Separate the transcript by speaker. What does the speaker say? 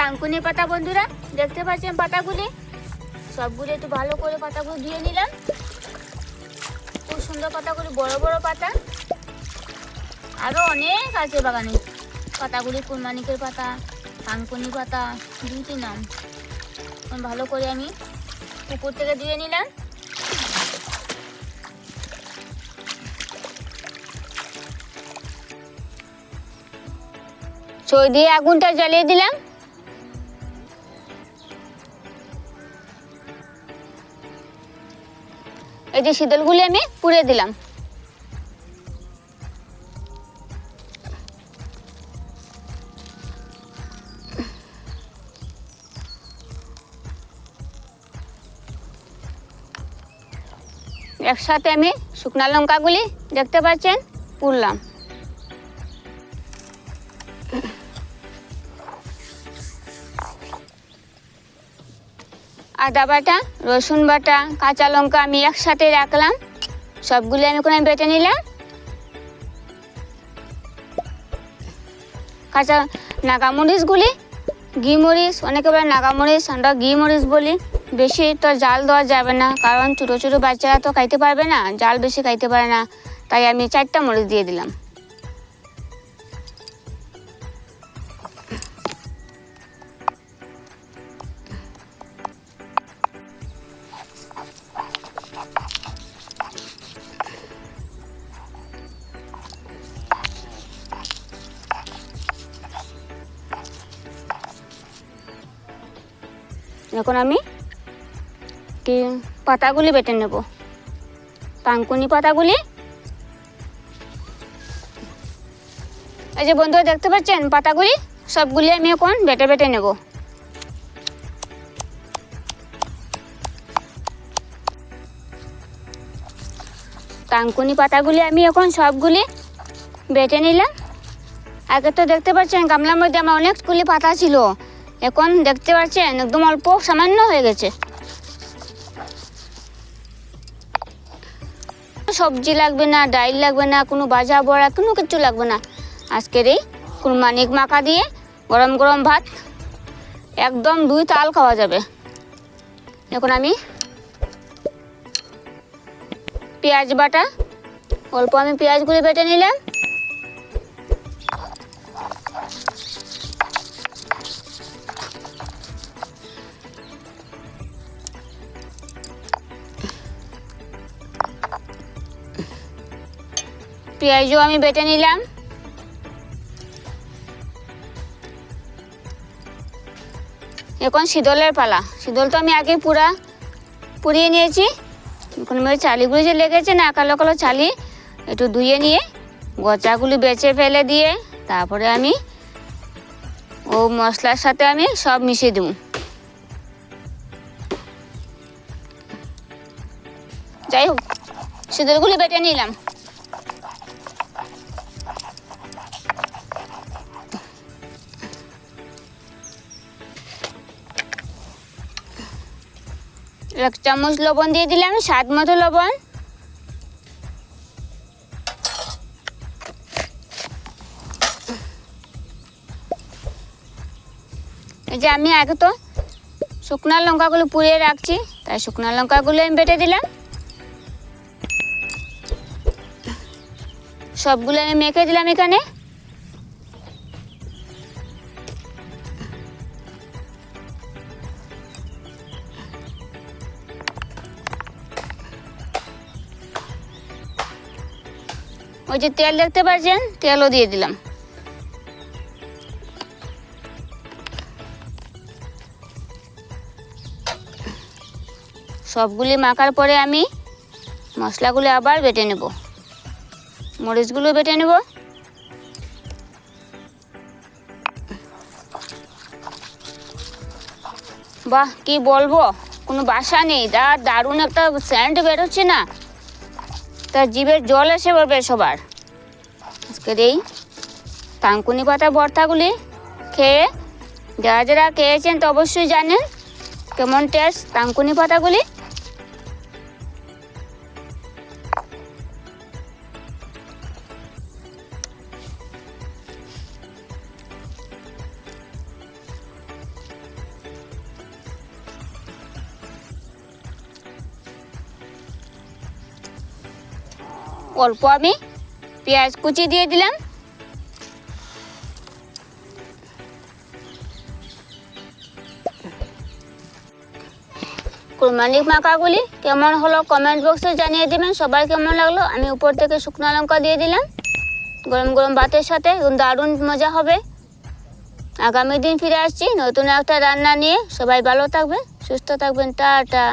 Speaker 1: তাঙ্কুনি পাতা বন্ধুরা, দেখতে পাচ্ছেন পাতাগুলি? সবগুলি একটু ভালো করে পাতাগুলো ধুয়ে নিলাম। খুব সুন্দর পাতাগুলি, বড় বড় পাতা। আরও অনেক আছে বাগানে। পাতাগুলি কুরমানিকের পাতা, টাঙ্কুনি পাতা দুইটি নাম। ভালো করে আমি পুকুর থেকে ধুয়ে নিলাম। ছই দিয়ে আগুনটা জ্বালিয়ে দিলাম। এই যে শীতলগুলি আমি পুড়ে দিলাম। একসাথে আমি শুকনা লঙ্কাগুলি দেখতে পাচ্ছেন পুড়লাম। আদা বাটা, রসুন বাটা, কাঁচা লঙ্কা আমি একসাথে রাখলাম। সবগুলি আমি ওখানে বেটে নিলাম। কাঁচা নাগামরিচগুলি ঘি মরিচ অনেকে বলে নাগামরিচ, আমরা ঘি মরিচ বলি। বেশি তো জাল দেওয়া যাবে না, কারণ ছোটো ছোটো বাচ্চারা তো খাইতে পারবে না, জাল বেশি খাইতে পারে না। তাই আমি চারটা মরিচ দিয়ে দিলাম। এখন আমি কি পাতাগুলি বেটে নেব। তাঙ্কুনি পাতাগুলি। এই যে বন্ধুরা, দেখতে পাচ্ছেন? পাতাগুলি, সবগুলি আমি এখন বেটে বেটে নেব। তাঙ্কুনি পাতাগুলি আমি এখন সবগুলি বেটে নিলাম। আগে তো দেখতে পাচ্ছেন, গামলার মধ্যে আমার অনেকগুলি পাতা ছিল। এখন দেখতে পাচ্ছেন, একদম অল্প, সামান্য হয়ে গেছে। সবজি লাগবে না, ডাইল লাগবে না, কোনো বাজা বড়া, কোনো কিছু লাগবে না। আজকের এই কুরমানিক মাখা দিয়ে গরম গরম ভাত, একদম দুই তাল খাওয়া যাবে। এখন আমি পেঁয়াজ বাটা, অল্প আমি পেঁয়াজগুলি বেটে নিলাম। পেঁয়াজও আমি বেটে নিলাম। এখন শীতলের পালা। শীতল তো আমি আগে পুরা পুড়িয়ে নিয়েছি। এখন মেয়ের চালিগুলো যে লেগেছে না, কালো কালো চালি, একটু ধুয়ে নিয়ে গচাগুলি বেছে ফেলে দিয়ে তারপরে আমি ও মশলার সাথে আমি সব মিশিয়ে দেবো। যাই হোক, শীতলগুলি বেটে নিলাম। এক চামচ লবণ দিয়ে দিলাম, স্বাদ মতো লবণ। এই যে আমি আগে তো শুকনো লঙ্কাগুলো পুড়িয়ে রাখছি, তাই শুকনো লঙ্কাগুলো আমি বেটে দিলাম। সবগুলো আমি মেখে দিলাম এখানে। ওই যে তেল দেখতে পাচ্ছেন তেলও দিয়ে দিলাম। সবগুলি মাখার পরে আমি মশলাগুলো আবার বেটে নেব। মরিচগুলো বেটে নেব। বাহ, কি বলব? কোনো বাসা নেই। দা দারুণ একটা স্যান্ড বেরোচ্ছে না। তার জীবের জল এসে পড়বে সবার। আজকের এই তাঙ্কুনি পাতা ভর্তাগুলি খেয়ে যারা যারা খেয়েছেন তো অবশ্যই জানেন কেমন টেস্ট তাঙ্কুনি পাতাগুলি। অল্প আমি পেঁয়াজ কুচি দিয়ে দিলাম। কুরমানিক মাখাগুলি কেমন হলো কমেন্ট বক্সে জানিয়ে দিবেন, সবার কেমন লাগল? আমি উপর থেকে শুকনো লঙ্কা দিয়ে দিলাম। গরম গরম ভাতের সাথে দারুণ মজা হবে। আগামী দিন ফিরে আসছি নতুন একটা রান্না নিয়ে। সবাই ভালো থাকবেন, সুস্থ থাকবেন, টাটা।